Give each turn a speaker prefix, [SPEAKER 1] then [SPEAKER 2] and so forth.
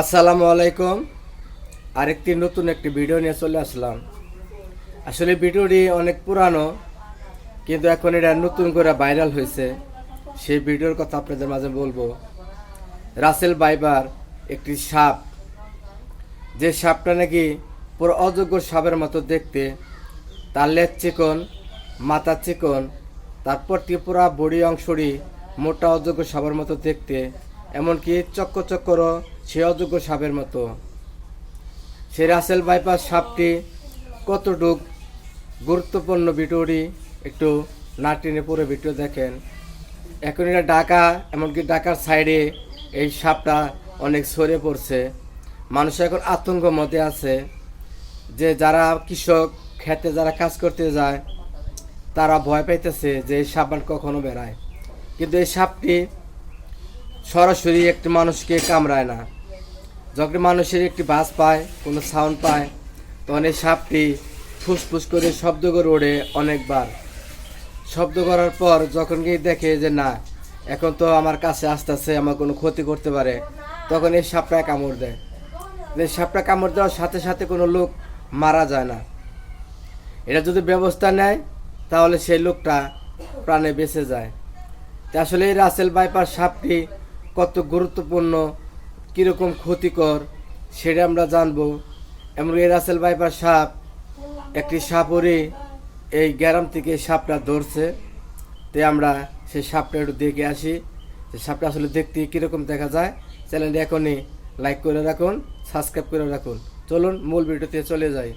[SPEAKER 1] আসসালামু আলাইকুম। আরেকটি নতুন একটি ভিডিও নিয়ে চলে আসলাম। আসলে ভিডিওটি অনেক পুরানো, কিন্তু এখন এটা নতুন করে ভাইরাল হয়েছে। সেই ভিডিওর কথা আপনাদের মাঝে বলব। রাসেল বাইবার একটি সাপ। যে সাপটা নাকি পুরো অযোগ্য সাপের মতো দেখতে। তার লেজ চিকন, মাথা চিকন তারপর ত্রিপুরা বডি অংশটি মোটা অযোগ্য সাপের মতো দেখতে। এমনকি চক্র চক্র সে অযোগ্য সাপের মতো। সে রাসেল বাইপাস সাপটি কতটুক গুরুত্বপূর্ণ ভিডিওটি একটু নাটিনে পুরো ভিডিও দেখেন। এখন এটা ঢাকা, এমনকি ঢাকার সাইডে এই সাপটা অনেক সরে পড়ছে। মানুষ এখন আতঙ্ক মধ্যে আছে যে যারা কৃষক খেতে যারা কাজ করতে যায়, তারা ভয় পাইতেছে যে এই সাপ কখনো বেড়ায়। কিন্তু এই সাপটি সরাসরি একটি মানুষকে কামড়ায় না। যখন মানুষের একটি বাস পায়, কোনো সাউন্ড পায়, তখন এই সাপটি ফুসফুস করে শব্দ করে ওড়ে অনেকবার। শব্দ করার পর যখন গিয়ে দেখে যে না, এখন তো আমার কাছে আস্তে আস্তে আমার কোনো ক্ষতি করতে পারে, তখন এই সাপটা কামড় দেয়। এই সাপটা কামড় দেওয়ার সাথে সাথে কোনো লোক মারা যায় না। এটা যদি ব্যবস্থা নেয়, তাহলে সেই লোকটা প্রাণে বেঁচে যায়। তা আসলে এই রাসেল বাইপার সাপটি কত গুরুত্বপূর্ণ কীরকম ক্ষতিকর সেটা আমরা জানব। এমন এই রাসেল বাইপার সাপ, একটি সাপরে এই গ্যারাম থেকে সাপটা ধরছে। তে আমরা সেই সাপটা একটু দেখে আসি। সেই সাপটা আসলে দেখতে কীরকম দেখা যায়। চ্যানেলটি এখনই লাইক করে রাখুন সাবস্ক্রাইব করে রাখুন। চলুন, মূল ভিডিওতে চলে যাই।